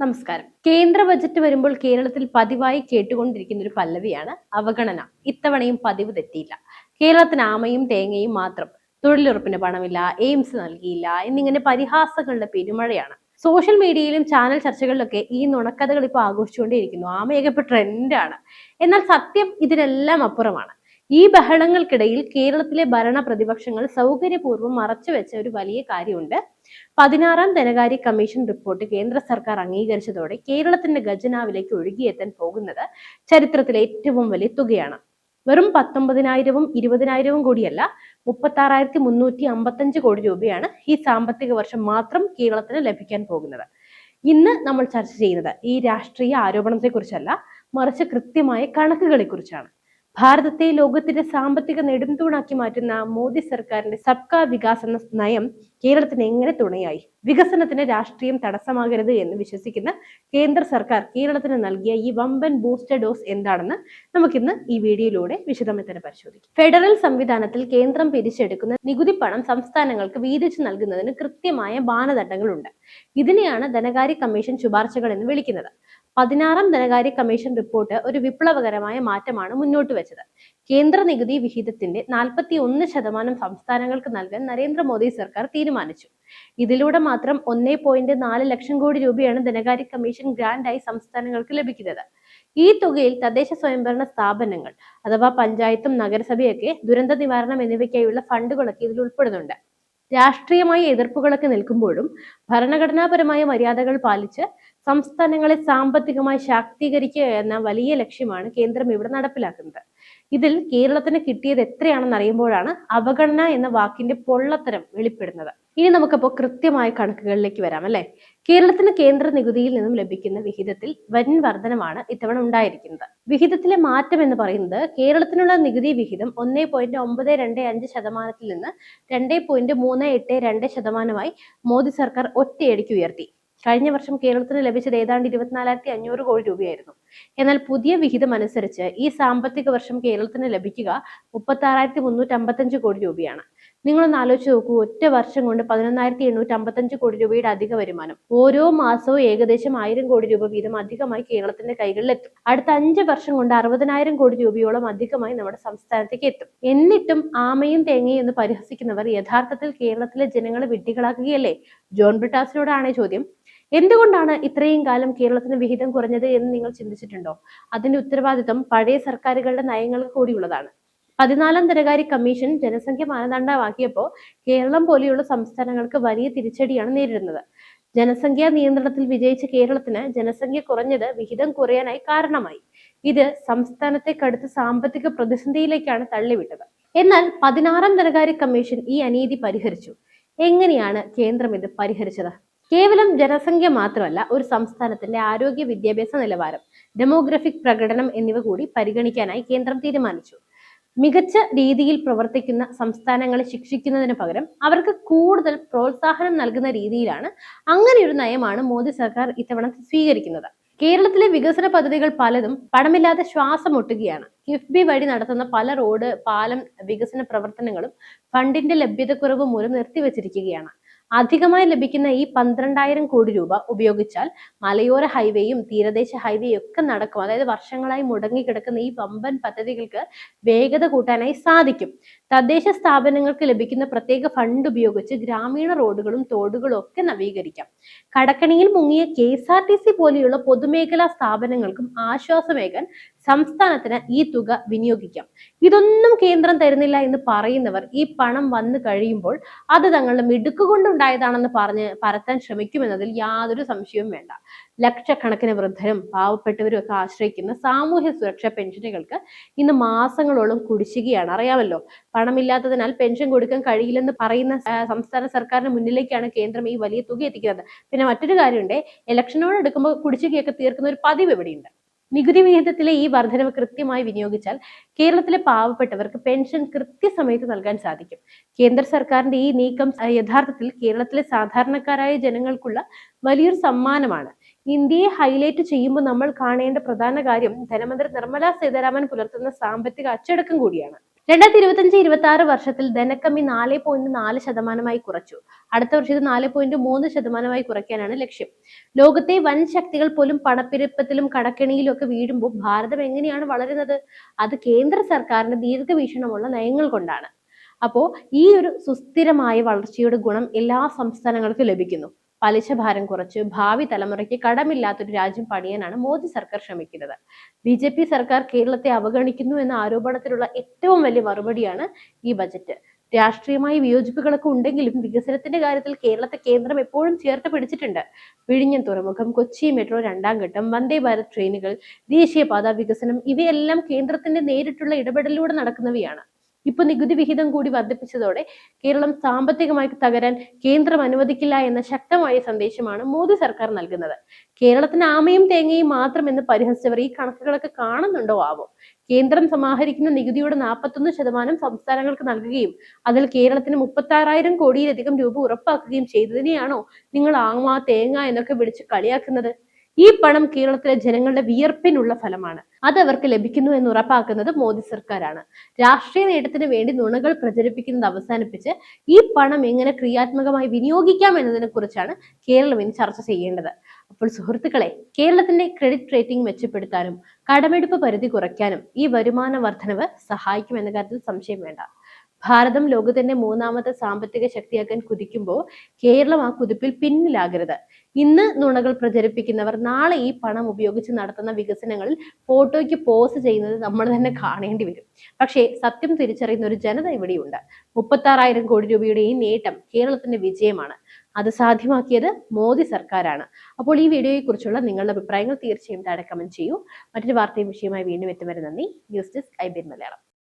നമസ്കാരം. കേന്ദ്ര ബജറ്റ് വരുമ്പോൾ കേരളത്തിൽ പതിവായി കേട്ടുകൊണ്ടിരിക്കുന്ന ഒരു പല്ലവിയാണ് അവഗണന. ഇത്തവണയും പതിവ് തെറ്റിയില്ല. കേരളത്തിന് ആമയും തേങ്ങയും മാത്രം. തൊഴിലുറപ്പിന് പണമില്ല എയിംസ് നൽകിയില്ല എന്നിങ്ങനെ പരിഹാസങ്ങളുടെ പെരുമഴയാണ്. സോഷ്യൽ മീഡിയയിലും ചാനൽ ചർച്ചകളിലൊക്കെ ഈ നുണക്കഥകൾ ഇപ്പോൾ ആഘോഷിച്ചുകൊണ്ടേയിരിക്കുന്നു. ആമയൊക്കെ ഇപ്പൊ ട്രെൻഡാണ് എന്നാൽ സത്യം ഇതിനെല്ലാം അപ്പുറമാണ്. ഈ ബഹളങ്ങൾക്കിടയിൽ കേരളത്തിലെ ഭരണ പ്രതിപക്ഷങ്ങൾ സൗകര്യപൂർവം മറച്ചുവെച്ച ഒരു വലിയ കാര്യമുണ്ട്. പതിനാറാം ധനകാര്യ കമ്മീഷൻ റിപ്പോർട്ട് കേന്ദ്ര സർക്കാർ അംഗീകരിച്ചതോടെ കേരളത്തിന്റെ ഖജനാവിലേക്ക് ഒഴുകിയെത്താൻ പോകുന്നത് ചരിത്രത്തിലെ ഏറ്റവും വലിയ തുകയാണ്. വെറും പത്തൊമ്പതിനായിരവും ഇരുപതിനായിരവും കോടിയല്ല മുപ്പത്തി ആറായിരത്തി മുന്നൂറ്റി അമ്പത്തഞ്ച് കോടി രൂപയാണ് ഈ സാമ്പത്തിക വർഷം മാത്രം കേരളത്തിന് ലഭിക്കാൻ പോകുന്നത്. ഇന്ന് നമ്മൾ ചർച്ച ചെയ്യുന്നത് ഈ രാഷ്ട്രീയ ആരോപണത്തെക്കുറിച്ചല്ല മറിച്ച് കൃത്യമായ കണക്കുകളെ കുറിച്ചാണ് ഭാരതത്തെ ലോകത്തിന്റെ സാമ്പത്തിക നെടുംതൂണാക്കി മാറ്റുന്ന മോദി സർക്കാരിന്റെ സബ്കാ വികാസ് എന്ന നയം കേരളത്തിന് എങ്ങനെ തുണയായി? വികസനത്തിന് രാഷ്ട്രീയം തടസ്സമാകരുത് എന്ന് വിശ്വസിക്കുന്ന കേന്ദ്ര സർക്കാർ കേരളത്തിന് നൽകിയ ഈ വമ്പൻ ബൂസ്റ്റർ ഡോസ് എന്താണെന്ന് നമുക്കിന്ന് ഈ വീഡിയോയിലൂടെ വിശദമായി തന്നെ പരിശോധിക്കാം. ഫെഡറൽ സംവിധാനത്തിൽ കേന്ദ്രം പിരിച്ചെടുക്കുന്ന നികുതി പണം സംസ്ഥാനങ്ങൾക്ക് വീതിച്ചു നൽകുന്നതിന് കൃത്യമായ മാനദണ്ഡങ്ങളുണ്ട്. ഇതിനെയാണ് ധനകാര്യ കമ്മീഷൻ ശുപാർശകൾ എന്ന് വിളിക്കുന്നത്. പതിനാറാം ധനകാര്യ കമ്മീഷൻ റിപ്പോർട്ട് ഒരു വിപ്ലവകരമായ മാറ്റമാണ് മുന്നോട്ട് വെച്ചത്. കേന്ദ്ര നികുതി വിഹിതത്തിന്റെ നാൽപ്പത്തി ഒന്ന് ശതമാനം സംസ്ഥാനങ്ങൾക്ക് നൽകാൻ നരേന്ദ്രമോദി സർക്കാർ തീരുമാനിച്ചു. ഇതിലൂടെ മാത്രം ഒന്നേ പോയിന്റ് നാല് ലക്ഷം കോടി രൂപയാണ് ധനകാര്യ കമ്മീഷൻ ഗ്രാന്റായി സംസ്ഥാനങ്ങൾക്ക് ലഭിക്കുന്നത്. ഈ തുകയിൽ തദ്ദേശ സ്വയംഭരണ സ്ഥാപനങ്ങൾ അഥവാ പഞ്ചായത്തും നഗരസഭയൊക്കെ ദുരന്ത നിവാരണം എന്നിവയ്ക്കായുള്ള ഫണ്ടുകളൊക്കെ ഇതിൽ ഉൾപ്പെടുന്നുണ്ട്. രാഷ്ട്രീയമായ എതിർപ്പുകളൊക്കെ നിൽക്കുമ്പോഴും ഭരണഘടനാപരമായ മര്യാദകൾ പാലിച്ച് സംസ്ഥാനങ്ങളെ സാമ്പത്തികമായി ശാക്തീകരിക്കുക എന്ന വലിയ ലക്ഷ്യമാണ് കേന്ദ്രം ഇവിടെ നടപ്പിലാക്കുന്നത്. ഇതിൽ കേരളത്തിന് കിട്ടിയത് എത്രയാണെന്ന് അറിയുമ്പോഴാണ് അവഗണന എന്ന വാക്കിന്റെ പൊള്ളത്തരം വെളിപ്പെടുന്നത്. ഇനി നമുക്കപ്പോൾ കൃത്യമായ കണക്കുകളിലേക്ക് വരാം അല്ലെ? കേരളത്തിന് കേന്ദ്ര നികുതിയിൽ നിന്നും ലഭിക്കുന്ന വിഹിതത്തിൽ വൻ വർധനമാണ് ഇത്തവണ ഉണ്ടായിരിക്കുന്നത്. വിഹിതത്തിലെ മാറ്റം എന്ന് പറയുന്നത് കേരളത്തിനുള്ള നികുതി വിഹിതം ഒന്നേ പോയിന്റ് ഒമ്പത് രണ്ട് അഞ്ച് ശതമാനത്തിൽ നിന്ന് രണ്ടേ പോയിന്റ് മൂന്ന് എട്ട് രണ്ട് ശതമാനമായി മോദി സർക്കാർ ഒറ്റയടിക്ക് ഉയർത്തി. കഴിഞ്ഞ വർഷം കേരളത്തിന് ലഭിച്ചത് ഏതാണ്ട് ഇരുപത്തിനാലായിരത്തി അഞ്ഞൂറ് കോടി രൂപയായിരുന്നു. എന്നാൽ പുതിയ വിഹിതം അനുസരിച്ച് ഈ സാമ്പത്തിക വർഷം കേരളത്തിന് ലഭിക്കുക മുപ്പത്തി ആറായിരത്തി മുന്നൂറ്റി അമ്പത്തഞ്ച് കോടി രൂപയാണ്. നിങ്ങളൊന്ന് ആലോചിച്ച് നോക്കൂ ഒറ്റ വർഷം കൊണ്ട് പതിനൊന്നായിരത്തി എണ്ണൂറ്റി അമ്പത്തഞ്ച് കോടി രൂപയുടെ അധിക വരുമാനം. ഓരോ മാസവും ഏകദേശം ആയിരം കോടി രൂപ വീതം അധികമായി കേരളത്തിന്റെ കൈകളിലെത്തും. അടുത്ത അഞ്ച് വർഷം കൊണ്ട് അറുപതിനായിരം കോടി രൂപയോളം അധികമായി നമ്മുടെ സംസ്ഥാനത്തേക്ക് എത്തും. എന്നിട്ടും ആമയും തേങ്ങയും എന്ന് പരിഹസിക്കുന്നവർ യഥാർത്ഥത്തിൽ കേരളത്തിലെ ജനങ്ങളെ വിഡ്ഢികളാക്കുകയല്ലേ? ജോൺ ബ്രിട്ടാസിനോടാണ് ചോദ്യം. എന്തുകൊണ്ടാണ് ഇത്രയും കാലം കേരളത്തിന് വിഹിതം കുറഞ്ഞത് എന്ന് നിങ്ങൾ ചിന്തിച്ചിട്ടുണ്ടോ? അതിന്റെ ഉത്തരവാദിത്വം പഴയ സർക്കാരുകളുടെ നയങ്ങൾ കൂടിയുള്ളതാണ്. പതിനാലാം ധനകാര്യ കമ്മീഷൻ ജനസംഖ്യ മാനദണ്ഡമാക്കിയപ്പോൾ കേരളം പോലെയുള്ള സംസ്ഥാനങ്ങൾക്ക് വലിയ തിരിച്ചടിയാണ് നേരിടുന്നത്. ജനസംഖ്യാ നിയന്ത്രണത്തിൽ വിജയിച്ച കേരളത്തിന് ജനസംഖ്യ കുറഞ്ഞത് വിഹിതം കുറയാനായി കാരണമായി. ഇത് സംസ്ഥാനത്തെ കടുത്ത സാമ്പത്തിക പ്രതിസന്ധിയിലേക്കാണ് തള്ളിവിട്ടത്. എന്നാൽ പതിനാറാം ധനകാര്യ കമ്മീഷൻ ഈ അനീതി പരിഹരിച്ചു. എങ്ങനെയാണ് കേന്ദ്രം ഇത് പരിഹരിച്ചത്? കേവലം ജനസംഖ്യ മാത്രമല്ല ഒരു സംസ്ഥാനത്തിന്റെ ആരോഗ്യ വിദ്യാഭ്യാസ നിലവാരം ഡെമോഗ്രഫിക് പ്രകടനം എന്നിവ കൂടി പരിഗണിക്കാനായി കേന്ദ്രം തീരുമാനിച്ചു. മികച്ച രീതിയിൽ പ്രവർത്തിക്കുന്ന സംസ്ഥാനങ്ങളെ ശിക്ഷിക്കുന്നതിന് പകരം അവർക്ക് കൂടുതൽ പ്രോത്സാഹനം നൽകുന്ന രീതിയിലാണ് അങ്ങനെയൊരു നയമാണ് മോദി സർക്കാർ ഇത്തവണ സ്വീകരിക്കുന്നത്. കേരളത്തിലെ വികസന പദ്ധതികൾ പലതും പണമില്ലാതെ ശ്വാസം മുട്ടുകയാണ്. കിഫ്ബി വഴി നടത്തുന്ന പല റോഡ് പാലം വികസന പ്രവർത്തനങ്ങളും ഫണ്ടിന്റെ ലഭ്യതക്കുറവ് മൂലം നിർത്തിവച്ചിരിക്കുകയാണ്. അധികമായി ലഭിക്കുന്ന ഈ പന്ത്രണ്ടായിരം കോടി രൂപ ഉപയോഗിച്ചാൽ മലയോര ഹൈവേയും തീരദേശ ഹൈവേയും ഒക്കെ നടക്കും. അതായത് വർഷങ്ങളായി മുടങ്ങിക്കിടക്കുന്ന ഈ വമ്പൻ പദ്ധതികൾക്ക് വേഗത കൂട്ടാനായി സാധിക്കും. തദ്ദേശ സ്ഥാപനങ്ങൾക്ക് ലഭിക്കുന്ന പ്രത്യേക ഫണ്ട് ഉപയോഗിച്ച് ഗ്രാമീണ റോഡുകളും തോടുകളും ഒക്കെ നവീകരിക്കാം. കടക്കണിയിൽ മുങ്ങിയ K S R T C പോലെയുള്ള പൊതുമേഖലാ സ്ഥാപനങ്ങൾക്കും ആശ്വാസമേകാൻ സംസ്ഥാനത്തിന് ഈ തുക വിനിയോഗിക്കാം. ഇതൊന്നും കേന്ദ്രം തരുന്നില്ല എന്ന് പറയുന്നവർ ഈ പണം വന്നു കഴിയുമ്പോൾ അത് തങ്ങളുടെ മിടുക്കുകൊണ്ടുണ്ടായതാണെന്ന് പറഞ്ഞ് പരത്താൻ ശ്രമിക്കുമെന്നതിൽ യാതൊരു സംശയവും വേണ്ട. ലക്ഷക്കണക്കിന് വൃദ്ധരും പാവപ്പെട്ടവരും ഒക്കെ ആശ്രയിക്കുന്ന സാമൂഹ്യ സുരക്ഷാ പെൻഷനുകൾക്ക് ഇന്ന് മാസങ്ങളോളം കുടിശ്ശികയാണ്. അറിയാമല്ലോ പണമില്ലാത്തതിനാൽ പെൻഷൻ കൊടുക്കാൻ കഴിയില്ലെന്ന് പറയുന്ന സംസ്ഥാന സർക്കാരിന് മുന്നിലേക്കാണ് കേന്ദ്രം ഈ വലിയ തുക എത്തിക്കുന്നത്. പിന്നെ മറ്റൊരു കാര്യമുണ്ട് ഇലക്ഷനോട് എടുക്കുമ്പോൾ കുടിശ്ശികയൊക്കെ തീർക്കുന്ന ഒരു പതിവ് ഇവിടെയുണ്ട്. നികുതി വിഹിതത്തിലെ ഈ വർധനവ് കൃത്യമായി വിനിയോഗിച്ചാൽ കേരളത്തിലെ പാവപ്പെട്ടവർക്ക് പെൻഷൻ കൃത്യസമയത്ത് നൽകാൻ സാധിക്കും. കേന്ദ്ര സർക്കാരിന്റെ ഈ നീക്കം യഥാർത്ഥത്തിൽ കേരളത്തിലെ സാധാരണക്കാരായ ജനങ്ങൾക്കുള്ള വലിയൊരു സമ്മാനമാണ്. ഇന്ത്യയെ ഹൈലൈറ്റ് ചെയ്യുമ്പോൾ നമ്മൾ കാണേണ്ട പ്രധാന കാര്യം ധനമന്ത്രി നിർമ്മല സീതാരാമൻ പുലർത്തുന്ന സാമ്പത്തിക അച്ചടക്കം കൂടിയാണ്. രണ്ടായിരത്തി ഇരുപത്തഞ്ച് ഇരുപത്തി ആറ് വർഷത്തിൽ ധനക്കമ്മി നാല് പോയിന്റ് നാല് ശതമാനമായി കുറച്ചു. അടുത്ത വർഷത്തിൽ നാല് പോയിന്റ് മൂന്ന് ശതമാനമായി കുറയ്ക്കാനാണ് ലക്ഷ്യം. ലോകത്തെ വൻ ശക്തികൾ പോലും പണപ്പെരുപ്പത്തിലും കടക്കെണിയിലും ഒക്കെ വീഴുമ്പോൾ ഭാരതം എങ്ങനെയാണ് വളരുന്നത്? അത് കേന്ദ്ര സർക്കാരിന്റെ ദീർഘവീക്ഷണമുള്ള നയങ്ങൾ കൊണ്ടാണ്. അപ്പോൾ ഈ ഒരു സുസ്ഥിരമായ വളർച്ചയുടെ ഗുണം എല്ലാ സംസ്ഥാനങ്ങൾക്കും ലഭിക്കുന്നു. പലിശ ഭാരം കുറച്ച് ഭാവി തലമുറയ്ക്ക് കടമില്ലാത്തൊരു രാജ്യം പണിയാനാണ് മോദി സർക്കാർ ശ്രമിക്കുന്നത്. ബി ജെ പി സർക്കാർ കേരളത്തെ അവഗണിക്കുന്നു എന്ന ആരോപണത്തിലുള്ള ഏറ്റവും വലിയ മറുപടിയാണ് ഈ ബജറ്റ്. രാഷ്ട്രീയമായ വിയോജിപ്പുകളൊക്കെ ഉണ്ടെങ്കിലും വികസനത്തിന്റെ കാര്യത്തിൽ കേരളത്തെ കേന്ദ്രം എപ്പോഴും ചേർത്ത് പിടിച്ചിട്ടുണ്ട്. വിഴിഞ്ഞം തുറമുഖം കൊച്ചി മെട്രോ രണ്ടാം ഘട്ടം വന്ദേ ഭാരത് ട്രെയിനുകൾ ദേശീയപാത വികസനം ഇവയെല്ലാം കേന്ദ്രത്തിന്റെ നേരിട്ടുള്ള ഇടപെടലിലൂടെ നടക്കുന്നവയാണ്. ഇപ്പൊ നികുതി വിഹിതം കൂടി വർദ്ധിപ്പിച്ചതോടെ കേരളം സാമ്പത്തികമായി തകരാൻ കേന്ദ്രം അനുവദിക്കില്ല എന്ന ശക്തമായ സന്ദേശമാണ് മോദി സർക്കാർ നൽകുന്നത്. കേരളത്തിന് ആമയും തേങ്ങയും മാത്രം എന്ന് പരിഹസിച്ചവർ ഈ കണക്കുകളൊക്കെ കാണുന്നുണ്ടോ ആവോ? കേന്ദ്രം സമാഹരിക്കുന്ന നികുതിയുടെ നാൽപ്പത്തൊന്ന് ശതമാനം സംസ്ഥാനങ്ങൾക്ക് നൽകുകയും അതിൽ കേരളത്തിന് മുപ്പത്തി ആറായിരം കോടിയിലധികം രൂപ ഉറപ്പാക്കുകയും ചെയ്തതിനെയാണോ നിങ്ങൾ ആമ തേങ്ങ എന്നൊക്കെ വിളിച്ച് കളിയാക്കുന്നത്? ഈ പണം കേരളത്തിലെ ജനങ്ങളുടെ വിയർപ്പിനുള്ള ഫലമാണ്. അത് അവർക്ക് ലഭിക്കുന്നു എന്ന് ഉറപ്പാക്കുന്നത് മോദി സർക്കാരാണ്. രാഷ്ട്രീയ നേട്ടത്തിന് വേണ്ടി നുണകൾ പ്രചരിപ്പിക്കുന്നത് അവസാനിപ്പിച്ച് ഈ പണം എങ്ങനെ ക്രിയാത്മകമായി വിനിയോഗിക്കാം എന്നതിനെ കുറിച്ചാണ് കേരളം ഇനി ചർച്ച ചെയ്യേണ്ടത്. അപ്പോൾ സുഹൃത്തുക്കളെ കേരളത്തിന്റെ ക്രെഡിറ്റ് റേറ്റിംഗ് മെച്ചപ്പെടുത്താനും കടമെടുപ്പ് പരിധി കുറയ്ക്കാനും ഈ വരുമാന വർധനവ് സഹായിക്കുമെന്ന കാര്യത്തിൽ സംശയം വേണ്ട. ഭാരതം ലോകത്തിന്റെ മൂന്നാമത്തെ സാമ്പത്തിക ശക്തിയാക്കാൻ കുതിക്കുമ്പോൾ കേരളം ആ കുതിപ്പിൽ പിന്നിലാകരുത്. ഇന്ന് നുണകൾ പ്രചരിപ്പിക്കുന്നവർ നാളെ ഈ പണം ഉപയോഗിച്ച് നടത്തുന്ന വികസനങ്ങളിൽ ഫോട്ടോയ്ക്ക് പോസ് ചെയ്യുന്നത് നമ്മൾ തന്നെ കാണേണ്ടി വരും. പക്ഷേ സത്യം തിരിച്ചറിയുന്ന ഒരു ജനത ഇവിടെയുണ്ട്. മുപ്പത്താറായിരം കോടി രൂപയുടെ ഈ നേട്ടം കേരളത്തിന്റെ വിജയമാണ്. അത് സാധ്യമാക്കിയത് മോദി സർക്കാരാണ്. അപ്പോൾ ഈ വീഡിയോയെക്കുറിച്ചുള്ള നിങ്ങളുടെ അഭിപ്രായങ്ങൾ തീർച്ചയായും താഴെ കമന്റ് ചെയ്യൂ. മറ്റൊരു വാർത്തയും വിഷയമായി വീണ്ടും എത്തും. വരെ നന്ദി. News desk I Malayalam.